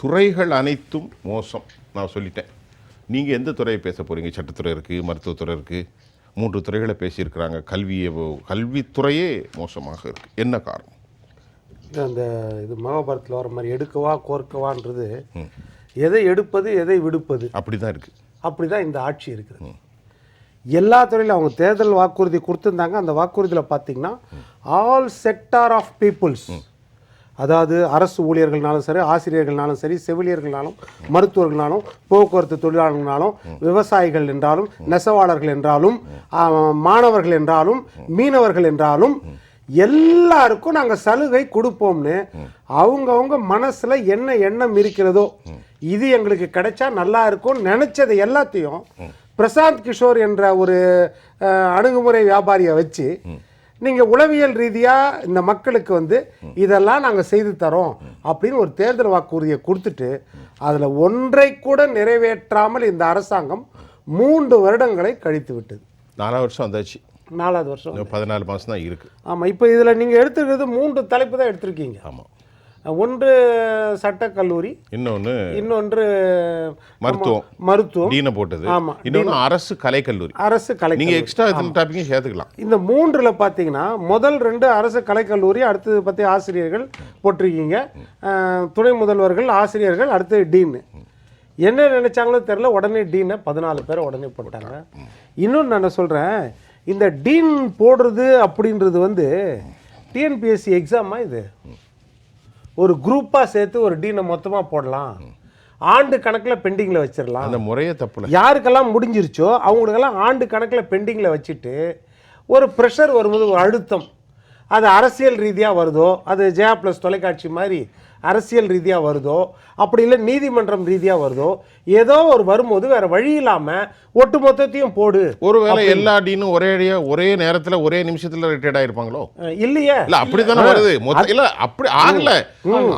துறைகள் அனைத்தும் மோசம். நான் சொல்லிட்டேன். நீங்கள் எந்த துறையை பேச போகிறீங்க சட்டத்துறை இருக்குது மருத்துவத்துறை இருக்குது மூன்று துறைகளை பேசியிருக்கிறாங்க. கல்வியை கல்வித்துறையே மோசமாக இருக்குது என்ன காரணம்? அந்த இது மகாபாரத்தில் வர மாதிரி எடுக்கவா கோர்க்கவான்றது. எதை எடுப்பது எதை விடுப்பது? அப்படி தான் இருக்குது அப்படி தான் இந்த ஆட்சி இருக்குது. எல்லா துறையிலும் அவங்க தேர்தல் வாக்குறுதி கொடுத்துருந்தாங்க. அந்த வாக்குறுதியில் பார்த்தீங்கன்னா ஆல் செக்டார் ஆஃப் பீப்புள்ஸ் அதாவது அரசு ஊழியர்கள்னாலும் சரி ஆசிரியர்கள்னாலும் சரி செவிலியர்கள்னாலும் மருத்துவர்கள்னாலும் போக்குவரத்து தொழிலாளர்கள்னாலும் விவசாயிகள் என்றாலும் நெசவாளர்கள் என்றாலும் மாணவர்கள் என்றாலும் மீனவர்கள் என்றாலும் எல்லாருக்கும் நாங்கள் சலுகை கொடுப்போம்னு அவங்கவுங்க மனசில் என்ன எண்ணம் இருக்கிறதோ இது எங்களுக்கு கிடைச்சா நல்லா இருக்கும்னு நினச்சது எல்லாத்தையும் பிரசாந்த் கிஷோர் என்ற ஒரு அணுகுமுறை வியாபாரியை வச்சு நீங்கள் உளவியல் ரீதியாக இந்த மக்களுக்கு வந்து இதெல்லாம் நாங்கள் செய்து தரோம் அப்படின்னு ஒரு தேர்தல் வாக்குறுதியை கொடுத்துட்டு அதில் ஒன்றை கூட நிறைவேற்றாமல் இந்த அரசாங்கம் மூன்று வருடங்களை கழித்து விட்டது. நாலாம் வருஷம் வந்தாச்சு. நாலாவது வருஷம் பதினாலு மாதம் தான் இருக்குது ஆமாம் இப்போ இதில் நீங்கள் எடுத்துக்கிறது மூன்று தலைப்பு தான் எடுத்திருக்கீங்க. ஆமாம் ஒன்று சட்டக்கல்லூரி இன்னொன்று இன்னொன்று மருத்துவம். மருத்துவம். டீனை போட்டது. ஆமா, இன்னொன்று அரசு கலைக்கல்லூரி. அரசு கலை நீங்கள் எக்ஸ்ட்ரா எத்தனை டாப்பிக்கையும் சேர்த்துக்கலாம். இந்த மூன்றில் பார்த்தீங்கன்னா முதல் ரெண்டு அரசு கலைக்கல்லூரி அடுத்தது பற்றி ஆசிரியர்கள் போட்டிருக்கீங்க. துணை முதல்வர்கள் ஆசிரியர்கள் அடுத்தது டீன். என்ன நினைச்சாங்களோ தெரில உடனே டீனை பதினாலு பேரை உடனே போட்டாங்க இன்னொன்று நான் சொல்கிறேன் இந்த டீன் போடுறது அப்படின்றது வந்து டிஎன்பிஎஸ்சி எக்ஸாமா இது? ஒரு குரூப்பாக சேர்த்து ஒரு டீனை மொத்தமாக போடலாம். ஆண்டு கணக்கில் பெண்டிங்கில் வச்சிடலாம். அந்த முறையே தப்புல. யாருக்கெல்லாம் முடிஞ்சிருச்சோ அவங்களுக்கெல்லாம் ஆண்டு கணக்கில் பெண்டிங்கில் வச்சுட்டு ஒரு ப்ரெஷர் வரும்போது ஒரு அழுத்தம். அது அரசியல் ரீதியாக வருதோ அது ஜெயா ப்ளஸ் தொலைக்காட்சி மாதிரி அரசியல் ரீதியாக வருதோ அப்படி இல்லை நீதிமன்றம் ரீதியாக வருதோ ஏதோ ஒரு வரும்போது வேற வழி இல்லாமல் ஒட்டு மொத்தத்தையும் போடு ஒருவேளை எல்லா டீனும் ஒரே ஒரே நேரத்துல ஒரே நிமிஷத்துல ரிட்டையர்ட் ஆயிருப்பாங்களோ? இல்லையே. இல்ல அப்படித்தானே வருது. மொத்த இல்ல அப்படி ஆகல.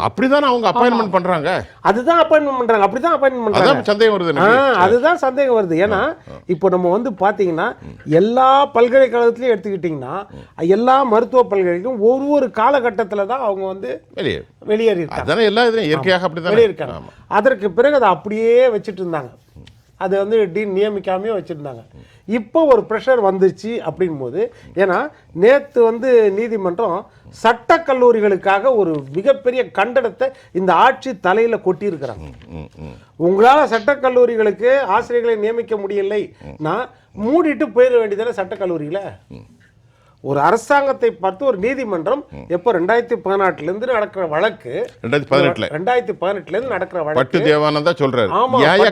அப்படிதானே அவங்க அப்பாயின்மெண்ட் பண்றாங்க? அதுதான் அப்பாயின்மெண்ட் பண்ணுறாங்க அப்படி தான் அப்பாயின்மெண்ட் பண்ணுறாங்க சந்தேகம் வருது அதுதான் சந்தேகம் வருது. ஏன்னா இப்போ நம்ம வந்து பார்த்தீங்கன்னா எல்லா பல்கலைக்கழகத்திலையும் எடுத்துக்கிட்டிங்கன்னா எல்லா மருத்துவ பல்கலைக்கும் ஒரு ஒரு காலகட்டத்தில் தான் அவங்க வந்து வெளியே. வெளியேறி அதானே எல்லா இதுலயும் இயற்கையாக அப்படித்தானே? வெளியிருக்காங்க ஆமா. அதற்கு பிறகு அதை அப்படியே வச்சுட்டு இருந்தாங்க அது வந்து டீன் நியமிக்காமே வச்சுருந்தாங்க இப்போ ஒரு ப்ரெஷர் வந்துச்சு அப்படிங்கும்போது ஏன்னா நேற்று வந்து நீதிமன்றம் சட்டக் கல்லூரிகளுக்காக ஒரு மிகப்பெரிய கண்டனத்தை இந்த ஆட்சி தலையில் கொட்டியிருக்கிறாங்க. உங்களால் சட்டக் கல்லூரிகளுக்கு ஆசிரியர்களை நியமிக்க முடியலை. நான் மூடிட்டு போயிட வேண்டியதானே சட்டக் கல்லூரியில் ஒரு அரசாங்கத்தை பார்த்து ஒரு நீதிமன்றம் எப்போ ரெண்டாயிரத்தி பதினாட்டுலேருந்து நடக்கிற வழக்கு ரெண்டாயிரத்தி பதினெட்டுல. ரெண்டாயிரத்தி பதினெட்டுலேருந்து நடக்கிற வழக்கு. தேவானந்தா சொல்றாரு.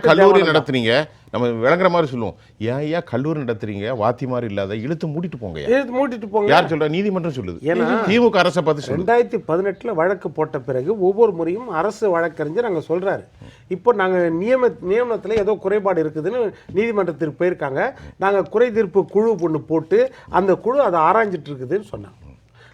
கல்லூரி தேவானந்தா. நம்ம விளங்குற மாதிரி சொல்லுவோம். ஏன் ஏன் கல்லூரி நடத்துறீங்க? வாத்தி மாதிரி இல்லாத இழுத்து மூடிட்டு போங்க இழுத்து மூடிட்டு போங்க. யார் சொல்றா? நீதிமன்றம் சொல்லுது. ஏன்னா- திமுக அரசை பார்த்து ரெண்டாயிரத்தி பதினெட்டில் வழக்கு போட்ட பிறகு ஒவ்வொரு முறையும் அரசு வழக்கறிஞர் அங்கே சொல்கிறாரு இப்போ நாங்கள் நியம நியமனத்தில் ஏதோ குறைபாடு இருக்குதுன்னு நீதிமன்றத்திற்கு போயிருக்காங்க. நாங்கள் குறை தீர்ப்பு குழு ஒன்று போட்டு அந்த குழு அதை ஆராய்ஞ்சிட்டு இருக்குதுன்னு சொன்னாங்க.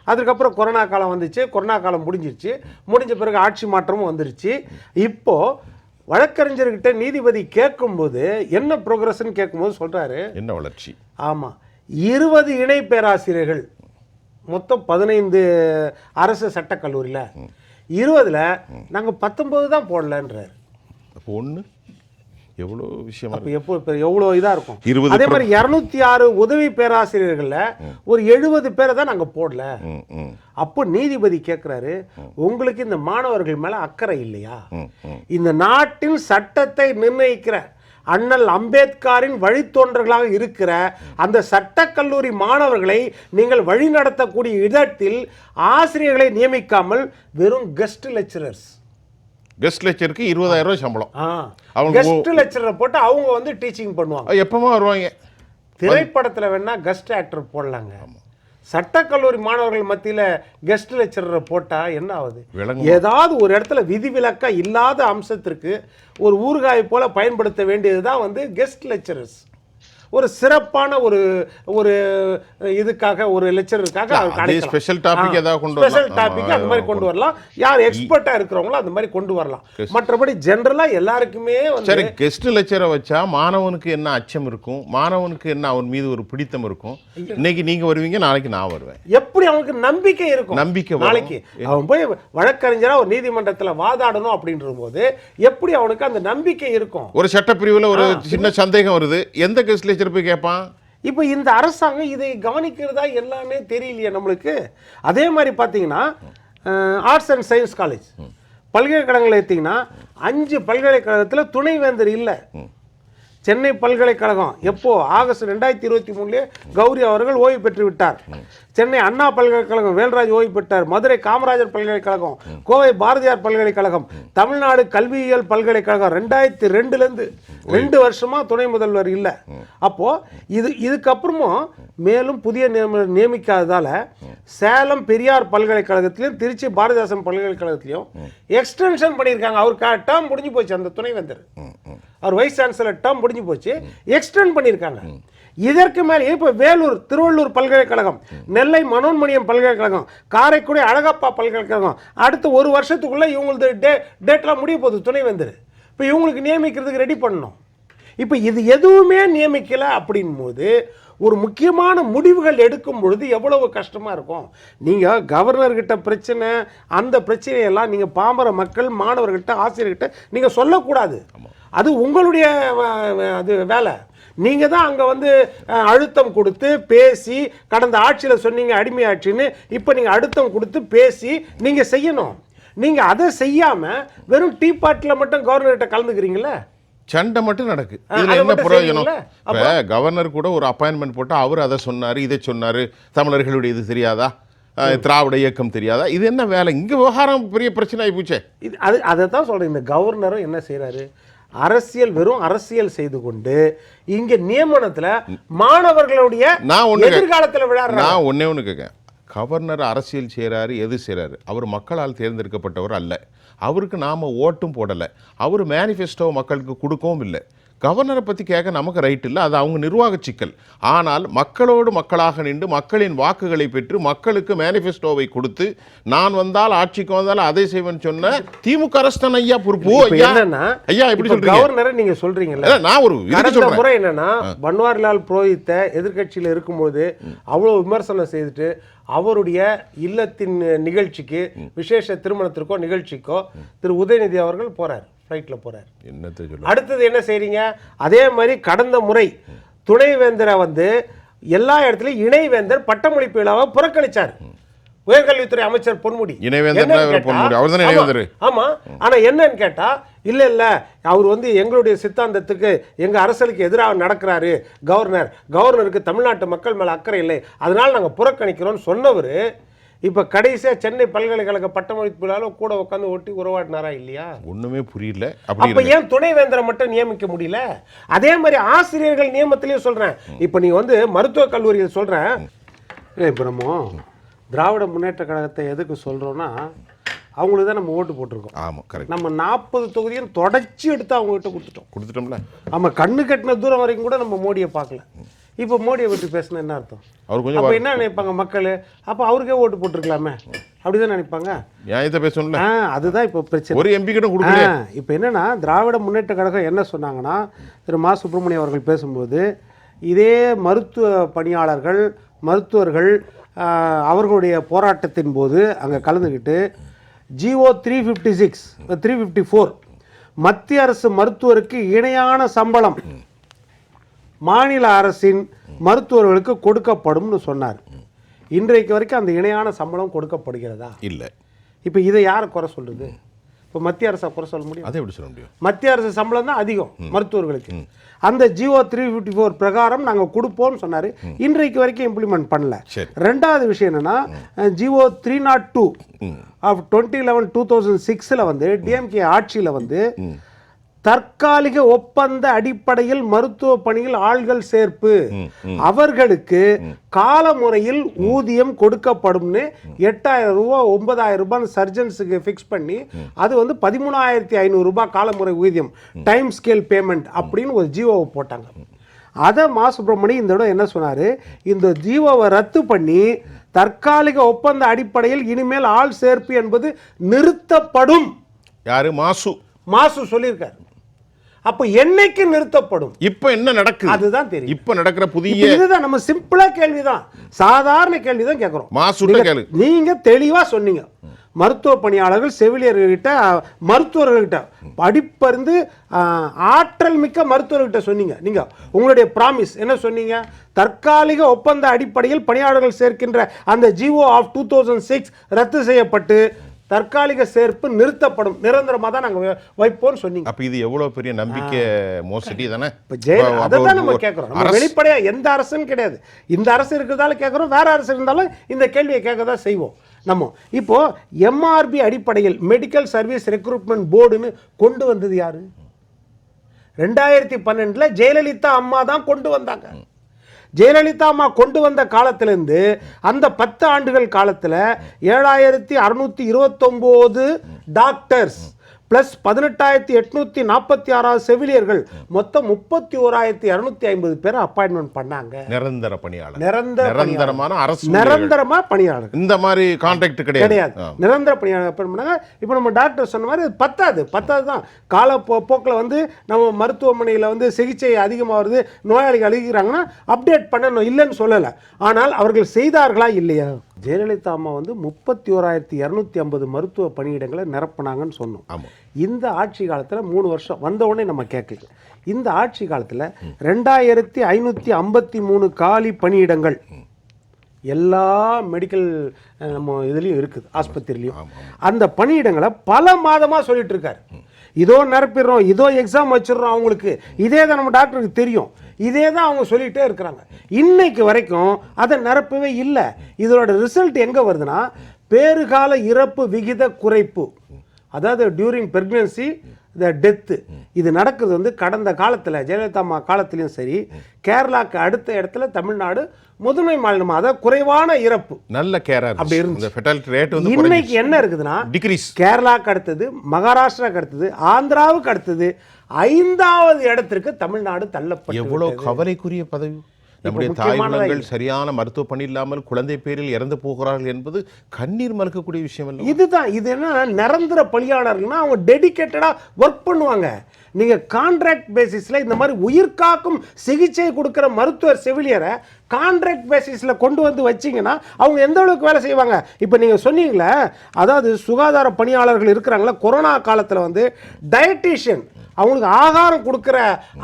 அதுக்கப்புறம் கொரோனா காலம் வந்துச்சு. கொரோனா காலம் முடிஞ்சிருச்சு. முடிஞ்ச பிறகு ஆட்சி மாற்றமும் வந்துருச்சு. இப்போ வழக்கறிஞர்கிட்ட நீதிபதி கேட்கும்போது என்ன ப்ரோக்ரஸ்ன்னு கேட்கும்போது சொல்கிறாரு என்ன வளர்ச்சி? ஆமாம் இருபது இணை பேராசிரியர்கள் மொத்தம் பதினைந்து அரசு சட்டக் கல்லூரியில் இருபதுல நாங்கள் பத்தொன்பது தான் போடலன்றார். ஒண்ணு? எவ்வளோ விஷயமா அப்போ எப்போ எவ்வளோ இதாக இருக்கும்? இருபது அதே மாதிரி இரநூத்தி ஆறு உதவி பேராசிரியர்களில் ஒரு எழுபது பேரை தான் நாங்கள் போடல. அப்போ நீதிபதி கேட்குறாரு உங்களுக்கு இந்த மாணவர்கள் மேலே அக்கறை இல்லையா. இந்த நாட்டின் சட்டத்தை நிர்ணயிக்கிற அண்ணல் அம்பேத்கரின் வழித்தோன்றர்களாக இருக்கிற அந்த சட்டக்கல்லூரி மாணவர்களை நீங்கள் வழிநடத்தக்கூடிய இடத்தில் ஆசிரியர்களை நியமிக்காமல் வெறும் கெஸ்ட் லெக்சரர்ஸ் கெஸ்ட் லெக்சருக்கு இருபதாயிரம் ரூபாய் சம்பளம். அவங்க கெஸ்ட் லெக்சரரை போட்டு அவங்க வந்து டீச்சிங் பண்ணுவாங்க. அது எப்பமா வருவாங்க. திரைப்படத்தில் வேணா கெஸ்ட் ஆக்டர் போடலாங்க. சட்டக்கல்லூரி மாணவர்கள் மத்தியில் கெஸ்ட் லெக்சரரை போட்டால் என்ன ஆகுது. ஏதாவது ஒரு இடத்துல விதிவிலக்கா இல்லாத அம்சத்திற்கு ஒரு ஊறுகாய் போல பயன்படுத்த வேண்டியது தான் வந்து கெஸ்ட் லெக்சரர்ஸ் ஒரு சிறப்பான ஒரு ஒரு இதுக்காக ஒரு லெக்சருக்காக special topic ஏதாவது கொண்டு ஸ்பெஷல். டாபிக் அந்த மாதிரி கொண்டு வரலாம். யார் எக்ஸ்பர்ட்டா இருக்கிறவங்களோ அந்த மாதிரி கொண்டு வரலாம். மற்றபடி ஜென்ரலா எல்லாருக்குமே சரி கெஸ்ட் லெக்சரை வச்சா மாணவனுக்கு என்ன அச்சம் இருக்கும்? மாணவனுக்கு என்ன அவன் மீது ஒரு பிடித்தம் இருக்கும்? இன்னைக்கு நீங்க வருவீங்க நாளைக்கு நான் வருவேன். எப்படி அவனுக்கு நம்பிக்கை இருக்கும்? நம்பிக்கை. நாளைக்கு அவன் போய் வழக்கறிஞரா ஒரு நீதிமன்றத்துல வாதாடணும் அப்படின்ற போது எப்படி அவனுக்கு அந்த நம்பிக்கை இருக்கும்? ஒரு சட்டப்பிரிவுல ஒரு சின்ன சந்தேகம் வருது. எந்த கெஸ்ட் போய் கேட்பான் இப்போ இந்த அரசாங்கம் இதை கவனிக்கிறதா எல்லாமே தெரியலையே நம்மளுக்கு. அதே மாதிரி பார்த்தீங்கன்னா ஆர்ட்ஸ் அண்ட் சயின்ஸ் காலேஜ் பல்கலைக்கழகங்கள் எடுத்தீங்கன்னா அஞ்சு பல்கலைக்கழகத்தில் துணைவேந்தர் இல்லை. சென்னை பல்கலைக்கழகம். எப்போ? ஆகஸ்ட் ரெண்டாயிரத்தி இருபத்தி மூணுலேயே கௌரி அவர்கள் ஓய்வு பெற்று விட்டார். சென்னை அண்ணா பல்கலைக்கழகம் வேல்ராஜ் ஓய்வு பெற்றார். மதுரை காமராஜர் பல்கலைக்கழகம் கோவை பாரதியார் பல்கலைக்கழகம் தமிழ்நாடு கல்வியியல் பல்கலைக்கழகம் ரெண்டாயிரத்தி ரெண்டுலேருந்து ரெண்டு வருஷமா துணை முதல்வர் இல்லை. அப்போ இது இதுக்கப்புறமும் மேலும் புதிய நியம நியமிக்காததால சேலம் பெரியார் பல்கலைக்கழகத்திலையும் திருச்சி பாரதிதாசன் பல்கலைக்கழகத்திலையும் எக்ஸ்டென்ஷன் பண்ணியிருக்காங்க. அவர் டேர்ம் முடிஞ்சு போச்சு அந்த துணைவேந்தர். அவர் வைஸ் சான்சலர் டேர்ம் முடிஞ்சு போச்சு எக்ஸ்டெண்ட் பண்ணியிருக்காங்க. இதற்கு மேலே இப்போ வேலூர் திருவள்ளூர் பல்கலைக்கழகம் நெல்லை மனோன்மணியம் பல்கலைக்கழகம் காரைக்குடி அழகப்பா பல்கலைக்கழகம் அடுத்த ஒரு வருஷத்துக்குள்ள இவங்களது டே டேட்லாம் முடிய போகுது துணைவேந்தர் இப்போ இவங்களுக்கு நியமிக்கிறதுக்கு ரெடி பண்ணணும். இப்போ இது எதுவுமே நியமிக்கல அப்படின் போது ஒரு முக்கியமான முடிவுகள் எடுக்கும் பொழுது எவ்வளவு கஷ்டமா இருக்கும்? நீங்க கவர்னர்கிட்ட பிரச்சனை அந்த பிரச்சனையெல்லாம் நீங்க பாமர மக்கள் மாணவர்கிட்ட ஆசிரியர்கிட்ட நீங்க சொல்லக்கூடாது. அது உங்களுடைய அது வேலை. நீங்க தான் அங்க வந்து அழுத்தம் கொடுத்து பேசி கடந்த ஆட்சியில சொன்னீங்க அடிமை ஆட்சின்னு இப்போ நீங்க அழுத்தம் கொடுத்து பேசி நீங்க செய்யணும். நீங்க அதை செய்யாம வெறும் டீ பார்ட்டில மட்டும் கவர்னர்கிட்ட கலந்துக்கிறீங்களே சண்டை மட்டும் நடக்கு. இதுல என்ன பிரயோஜனம்? இப்ப கவர்னர் கூட ஒரு அப்பாயின்மெண்ட் போட்டு அவர் அதை சொன்னாரு இதை சொன்னாரு. தமிழர்களுடைய இது தெரியாதா? திராவிட இயக்கம் தெரியாதா? இது என்ன வேலை? இங்க விவகாரம் பெரிய பிரச்சனை ஆகி போச்சே. இது அது அதை தான் சொல்கிறேன் இந்த கவர்னரும் என்ன செய்கிறாரு அரசியல் வெறும் அரசியல் செய்து கொண்டு இங்க நியமனத்துல மாணவர்களுடைய நான் எதிர்காலத்துல விளையாடுறாங்க. நான் ஒண்ணே ஒன்று கேட்கேன் கவர்னர் அரசியல் செய்கிறாரு எது செய்கிறாரு அவர் மக்களால் தேர்ந்தெடுக்கப்பட்டவர் அல்ல. அவருக்கு நாம் ஓட்டும் போடலை. அவர் மேனிஃபெஸ்டோ மக்களுக்கு கொடுக்கவும் இல்லை. கவர்னரை பற்றி கேட்க நமக்கு ரைட் இல்லை. அது அவங்க நிர்வாக சிக்கல். ஆனால் மக்களோடு மக்களாக நின்று மக்களின் வாக்குகளை பெற்று மக்களுக்கு மேனிஃபெஸ்டோவை கொடுத்து நான் வந்தால் ஆட்சிக்கு வந்தால் அதை செய்வேன் சொன்ன திமுக அரசன் ஐயா பொறுப்பு. ஐயா. என்னன்னா ஐயா எப்படி இப்ப சொல்றீங்க? கவர்னரை நீங்க சொல்றீங்கல்ல. நான் ஒரு முறை என்னன்னா பன்வாரிலால் புரோஹித்தை எதிர்க்கட்சியில இருக்கும்போது அவ்வளவு விமர்சனம் செய்துட்டு அவருடைய இல்லத்தின் நிகழ்ச்சிக்கு விசேஷ திருமணத்திற்கோ நிகழ்ச்சிக்கோ திரு உதயநிதி அவர்கள் போறார். ஃப்ளைட்டில் போறார். என்னத்தை சொல்ல அடுத்தது என்ன செய்றீங்க? அதே மாதிரி கடந்த முறை துணைவேந்தரை வந்து எல்லா இடத்துலயும் இணைவேந்தர் பட்டமளிப்பு விழாவை புறக்கணிச்சார். உயர்கல்வித்துறை அமைச்சர் பொன்முடி. ஆமா, இணைவேந்தர்? ஆனா என்னன்னு கேட்டா இல்ல இல்ல அவர் வந்து எங்களுடைய சித்தாந்தத்துக்கு எங்க அரசியலுக்கு எதிராக நடக்கிறாரு கவர்னர். கவர்னருக்கு தமிழ்நாட்டு மக்கள் மேல அக்கறை இல்லை. அதனால நாங்க புறக்கணிக்கிறோம்னு சொன்னவர் இப்ப கடைசியா சென்னை பல்கலைக்கழக பட்டமளிப்பு கூட உட்காந்து ஒட்டி உறவாடினாரா இல்லையா? ஒண்ணுமே புரியல. அப்ப ஏன் துணைவேந்தரை மட்டும் நியமிக்க முடியல? அதே மாதிரி ஆசிரியர்கள் நியமத்திலையும் சொல்றேன். இப்ப நீ வந்து மருத்துவக் கல்லூரியில் சொல்றேன். ஏய், இப்ப நம்ம திராவிட முன்னேற்ற கழகத்தை எதுக்கு சொல்றோம்னா அவங்களுக்கு தான் நம்ம ஓட்டு போட்டிருக்கோம். ஆமா கரெக்ட் நம்ம நாற்பது தொகுதியும் தொடர்ச்சி எடுத்து அவங்க கிட்ட கொடுத்துட்டோம். கொடுத்துட்டோம்ல. ஆமா கண்ணு கட்டின தூரம் வரைக்கும் கூட நம்ம மோடியை பார்க்கல. இப்போ மோடியை விட்டு பேசினா என்ன அர்த்தம்? அவர் கொஞ்சம் அப்ப என்ன நினைப்பாங்க மக்கள்? அப்ப அவருக்கே ஓட்டு போட்டிருக்கலாமே. அப்படிதான் நினைப்பாங்க? நியாயத்தை பேசணும்ல ஆ அதுதான் இப்போ பிரச்சனை. ஒரு எம்பி கிட்ட கொடுக்கல இப்போ என்னன்னா திராவிட முன்னேற்ற கழகம் என்ன சொன்னாங்கன்னா திரு மா. சுப்பிரமணியம் அவர்கள் பேசும்போது இதே மருத்துவ பணியாளர்கள் மருத்துவர்கள் அவர்களுடைய போராட்டத்தின் போது அங்கே கலந்துக்கிட்டு GO three fifty six three fifty four மத்திய அரசு மருத்துவருக்கு இணையான சம்பளம். மாநில அரசின் மருத்துவர்களுக்கு கொடுக்கப்படும்னு சொன்னார். இன்றைக்கு வரைக்கும் அந்த இணையான சம்பளம் கொடுக்கப்படுகிறதா? இல்ல. இப்போ இதை யார் குறை சொல்றது இப்போ மத்திய அரசை குறை சொல்ல முடியும்? அதை எப்படி சொல்ல முடியும்? மத்திய அரசு சம்பளம் தான் அதிகம் மருத்துவர்களுக்கு. அந்த ஜிஓ த்ரீ ஃபிஃப்டி ஃபோர் பிரகாரம் நாங்கள் கொடுப்போம்னு சொன்னார். இன்றைக்கு வரைக்கும் இம்ப்ளிமெண்ட் பண்ணல. ரெண்டாவது விஷயம் என்னன்னா GO three nought two of twenty eleven two thousand சிக்ஸில் வந்து டிஎம்கே ஆட்சியில் வந்து தற்காலிக ஒப்பந்த அடிப்படையில் மருத்துவ பணியில் ஆள்கள் சேர்ப்பு. அவர்களுக்கு காலமுறையில் ஊதியம் கொடுக்கப்படும்னு எட்டாயிரம் ரூபாய் ஒன்பதாயிரம் ரூபாய் சர்ஜன்ஸுக்கு ஃபிக்ஸ் பண்ணி அது வந்து பதிமூணாயிரத்தி ஐநூறு ரூபாய் காலமுறை ஊதியம் டைம் ஸ்கேல் பேமெண்ட் அப்படின்னு ஒரு ஜியோவை போட்டாங்க. அதை மா சுப்பிரமணி இந்த இடம் என்ன சொன்னார்? இந்த ஜீவோவை ரத்து பண்ணி தற்காலிக ஒப்பந்த அடிப்படையில் இனிமேல் ஆள் சேர்ப்பு என்பது நிறுத்தப்படும். யாரு? மாசு. மாசு சொல்லியிருக்காரு. அப்போ என்னைக்கு நிறுத்தப்படும்? இப்ப என்ன நடக்குது? அதுதான் தெரியும். இப்ப நடக்கிற புதிய இதுதான் நம்ம சிம்பிளா கேள்விதான். சாதாரண கேள்விதான் கேட்கிறோம் மாசுட்ட நீங்க- கேளு. நீங்க தெளிவா சொன்னீங்க. மருத்துவ பணியாளர்கள் செவிலியர்கள்கிட்ட மருத்துவர்கள்கிட்ட படிப்பறிந்து ஆற்றல் மிக்க மருத்துவர்கிட்ட சொன்னீங்க. நீங்க உங்களுடைய ப்ராமிஸ் என்ன சொன்னீங்க? தற்காலிக ஒப்பந்த அடிப்படையில் பணியாளர்கள் சேர்க்கின்ற அந்த GO of two thousand six ரத்து செய்யப்பட்டு தற்காலிக சேர்ப்பு நிறுத்தப்படும். நிரந்தரமா தான் நாங்க வை- வைப்போம்னு சொன்னீங்க. அப்ப இது எவ்வளவு பெரிய நம்பிக்கை மோசடி தானே? இப்போ ஜெயல அதை தான் நம்ம கேட்குறோம் நம்ம அரசு- வெளிப்படையா எந்த அரசுன்னு கிடையாது. இந்த அரசு இருக்கிறதால கேட்குறோம் வேற அரசு இருந்தாலும் இந்த கேள்வியை கேட்க தான் செய்வோம். நம்ம இப்போ எம்ஆர்பி அடிப்படையில் மெடிக்கல் சர்வீஸ் ரெக்ரூட்மெண்ட் போர்டுன்னு கொண்டு வந்தது யாரு? ரெண்டாயிரத்தி பன்னெண்டுல ஜெயலலிதா அம்மா தான் கொண்டு வந்தாங்க. ஜெயலலிதா அம்மா கொண்டு வந்த காலத்திலேருந்து அந்த பத்து ஆண்டுகள் காலத்தில் ஏழாயிரத்தி அறுநூற்றி இருபத்தொம்போது டாக்டர்ஸ் ப்ளஸ் பதினெட்டாயிரத்தி எட்நூத்தி நாற்பத்தி ஆறாவது செவிலியர்கள். மொத்தம் முப்பத்தி ஓராயிரத்தி இரநூத்தி ஐம்பது பேர் அப்பாயின்மெண்ட் பண்ணாங்க. நிரந்தர பணியாளர். நிரந்தர நிரந்தரமான அரசு. நிரந்தரமா பணியாளர்கள் இந்த மாதிரி கான்ட்ராக்ட் கிடையாது. கிடையாது. நிரந்தர பணியாளர் appoint பண்ணாங்க. இப்போ நம்ம டாக்டர் சொன்ன மாதிரி அது பத்தாது. பத்தாது தான். கால போக்கில் வந்து நம்ம மருத்துவமனையில் வந்து சிகிச்சை அதிகமாக வருது நோயாளிகள் அழுகிறாங்கன்னா அப்டேட் பண்ணணும் இல்லைன்னு சொல்லலை. ஆனால் அவர்கள் செய்தார்களா இல்லையா? ஜெயலலிதா அம்மா வந்து முப்பத்தி ஓராயிரத்தி இரநூத்தி ஐம்பது மருத்துவ பணியிடங்களை நிரப்புனாங்கன்னு சொன்னோம். இந்த ஆட்சி காலத்தில் மூணு வருஷம் வந்த உடனே நம்ம கேட்கல. இந்த ஆட்சி காலத்தில் ரெண்டாயிரத்தி ஐநூற்றி ஐம்பத்தி மூணு காலி பணியிடங்கள் எல்லா மெடிக்கல் நம்ம இதுலேயும் இருக்குது ஆஸ்பத்திரிலையும். அந்த பணியிடங்களை பல மாதமாக சொல்லிட்டு இருக்காரு. இதோ நிரப்பிடுறோம் இதோ எக்ஸாம் வச்சிடுறோம் அவங்களுக்கு. இதே தான் நம்ம டாக்டருக்கு தெரியும். இதே தான் அவங்க சொல்லிகிட்டே இருக்கிறாங்க. இன்னைக்கு வரைக்கும் அதை நிரப்பவே இல்லை. இதோட ரிசல்ட் எங்கே வருதுன்னா பேறுகால இறப்பு விகித குறைப்பு. அதாவது டியூரிங் பிரெக்னன்சி த டெத்து இது நடக்குது வந்து கடந்த காலத்தில் ஜெயலலிதா அம்மா காலத்திலையும் சரி கேரளாவுக்கு அடுத்த இடத்துல தமிழ்நாடு முதன்மை மாநிலமாக அதாவது குறைவான இறப்பு. நல்ல கேரா அப்படி வந்து இன்னைக்கு என்ன இருக்குதுன்னா டிகிரிஸ் கேரளாக்கு அடுத்தது மகாராஷ்டிராக்கு அடுத்தது ஆந்திராவுக்கு அடுத்தது ஐந்தாவது இடத்திற்கு தமிழ்நாடு தள்ளப்பட்டு எவ்வளவு கவலைக்குரிய பதவி? நம்முடைய தாய்மலங்கள் சரியான மருத்துவ பணி இல்லாமல் குழந்தை பேரில் இறந்து போகிறார்கள் என்பது கண்ணீர் மறுக்கக்கூடிய விஷயம் அல்ல இதுதான் இது என்ன நிரந்தர பணியாளர்கள்னா அவங்க டெடிகேட்டடாக ஒர்க் பண்ணுவாங்க. நீங்கள் கான்ட்ராக்ட் பேசிஸில் இந்த மாதிரி உயிர்காக்கும் சிகிச்சை கொடுக்குற மருத்துவர் செவிலியரை கான்ட்ராக்ட் பேசிஸில் கொண்டு வந்து வச்சிங்கன்னா அவங்க எந்த அளவுக்கு வேலை செய்வாங்க? இப்போ நீங்கள் சொன்னீங்களே அதாவது சுகாதார பணியாளர்கள் இருக்கிறாங்களா கொரோனா காலத்தில் வந்து டயட்டீஷியன் அவங்களுக்கு ஆகாரம் கொடுக்குற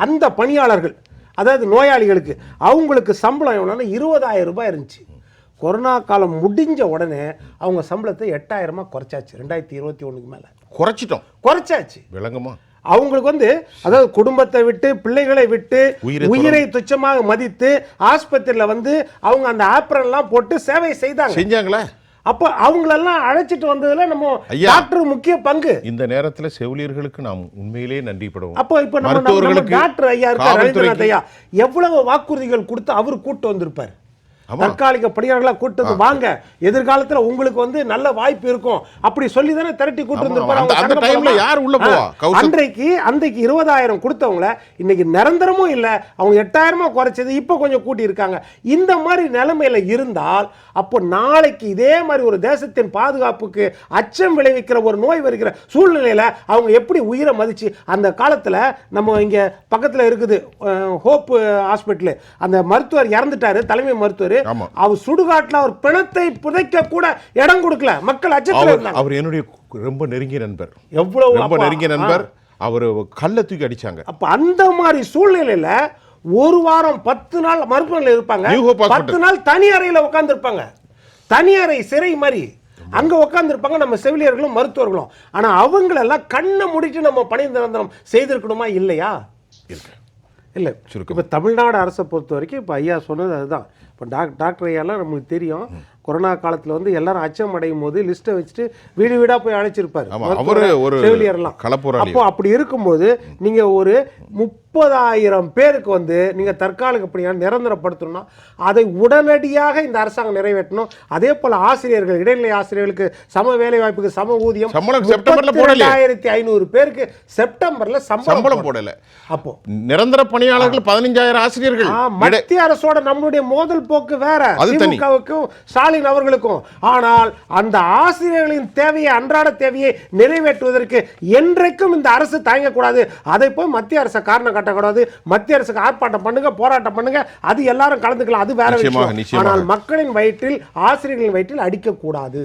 அந்த பணியாளர்கள் அதாவது நோயாளிகளுக்கு அவங்களுக்கு சம்பளம் எவ்வளோன்னா இருபதாயிரம் ரூபாய் இருந்துச்சு. கொரோனா காலம் முடிஞ்ச உடனே அவங்க சம்பளத்தை எட்டாயிரமா குறைச்சாச்சு ரெண்டாயிரத்தி இருபத்தி ஒண்ணுக்கு மேலே. குறைச்சிட்டோம். குறைச்சாச்சு. விளங்குமா? அவங்களுக்கு வந்து அதாவது குடும்பத்தை விட்டு பிள்ளைகளை விட்டு உயிரை உயிரை துச்சமாக மதித்து ஆஸ்பத்திரியில் வந்து அவங்க அந்த ஆப்ரன்லாம் போட்டு சேவை செய்தாங்க. செஞ்சாங்களா? அப்போ அவங்களெல்லாம் அழைச்சிட்டு வந்ததுல நம்ம. டாக்டர் முக்கிய பங்கு இந்த நேரத்துல செவிலியர்களுக்கு நாம் உண்மையிலேயே நன்றிப்படுவோம் அப்போ இப்போ நம்ம டாக்டர் ஐயா இருக்கார் ரவீந்திரநாத் ஐயா எவ்வளவு வாக்குறுதிகள் கொடுத்து அவர் கூட்டு வந்திருப்பார். தற்காலிக பணியாளர்களா கூட்டு வந்து வாங்க. எதிர்காலத்துல உங்களுக்கு வந்து நல்ல வாய்ப்பு இருக்கும். அப்படி சொல்லி தானே திரட்டி கூட்டு கௌசல். அன்றைக்கு அன்றைக்கு இருபதாயிரம் கொடுத்தவங்கள இன்னைக்கு நிரந்தரமும் இல்ல. அவங்க எட்டாயிரமா குறைச்சது இப்போ கொஞ்சம் கூட்டி இருக்காங்க. இந்த மாதிரி நிலைமையில இருந்தால் அப்போ நாளைக்கு இதே மாதிரி ஒரு தேசத்தின் பாதுகாப்புக்கு அச்சம் விளைவிக்கிற ஒரு நோய் வருகிற சூழ்நிலையில அவங்க எப்படி உயிரை மதிச்சு அந்த காலத்துல நம்ம இங்க பக்கத்துல இருக்குது ஹோப் ஹாஸ்பிட்டல். அந்த மருத்துவர் இறந்துட்டாரு தலைமை மருத்துவர். அவர் சுடுகாட்டுல அவர் பிணத்தை புதைக்க கூட இடம் கொடுக்கல. மக்கள் அச்சத்துல அவர் என்னுடைய ரொம்ப நெருங்கிய நண்பர். எவ்வளவு ரொம்ப நெருங்கிய நண்பர். அவர் கல்ல தூக்கி அடிச்சாங்க. அப்ப அந்த மாதிரி சூழ்நிலையில ஒரு வாரம் பத்து நாள் மருத்துவமனையில் இருப்பாங்க. பத்து நாள் தனி அறையில உட்கார்ந்து இருப்பாங்க தனி அறை சிறை மாதிரி. அங்க உட்கார்ந்து இருப்பாங்க நம்ம செவிலியர்களும் மருத்துவர்களும். ஆனா அவங்களெல்லாம் கண்ணை மூடிட்டு நம்ம பணி நிரந்தரம் செய்திருக்கணுமா? இல்லையா? இருக்கு. இல்லை சுருக்கம். இப்போ தமிழ்நாடு அரசை பொறுத்த வரைக்கும் இப்போ ஐயா சொன்னது அதுதான். இப்போ டாக் டாக்டர் ஐயாலாம் நமக்கு தெரியும். கொரோனா காலத்தில் வந்து எல்லாரும் அச்சம் அடையும் போது லிஸ்ட்டை வச்சுட்டு வீடு வீடாக போய் அழைச்சிருப்பாரு. அவரு ஒரு செவிலியர்லாம். அப்போ அப்படி இருக்கும்போது நீங்கள் ஒரு முப்ப முப்பதாயிரம் பேருக்கு வந்து நீங்கள் தற்காலிக பணியாக நிரந்தரப்படுத்தணும்னா அதை உடனடியாக இந்த அரசாங்கம் நிறைவேற்றணும். அதே போல் ஆசிரியர்கள் இடைநிலை ஆசிரியர்களுக்கு சம வேலை வாய்ப்புக்கு சம ஊதியம். ஆயிரத்தி ஐநூறு பேருக்கு செப்டம்பர்ல சம்பளம் போடல. அப்போ நிரந்தர பணியாளர்கள் பதினஞ்சாயிரம் ஆசிரியர்கள். மத்திய அரசோட நம்மளுடைய மோதல் போக்கு வேற. திமுகவுக்கும் ஸ்டாலின் அவர்களுக்கும். ஆனால் அந்த ஆசிரியர்களின் தேவையை அன்றாட தேவையை நிறைவேற்றுவதற்கு என்றைக்கும் இந்த அரசு தயங்கக்கூடாது. அதை போய் மத்திய அரசை காரணம் காட்டக்கூடாது. மத்திய அரசுக்கு ஆர்ப்பாட்டம் பண்ணுங்க போராட்டம் பண்ணுங்க. அது எல்லாரும் கலந்துக்கலாம். அது வேற விஷயம். ஆனால் மக்களின் வயிற்றில் ஆசிரியர்களின் வயிற்றில் அடிக்கக்கூடாது.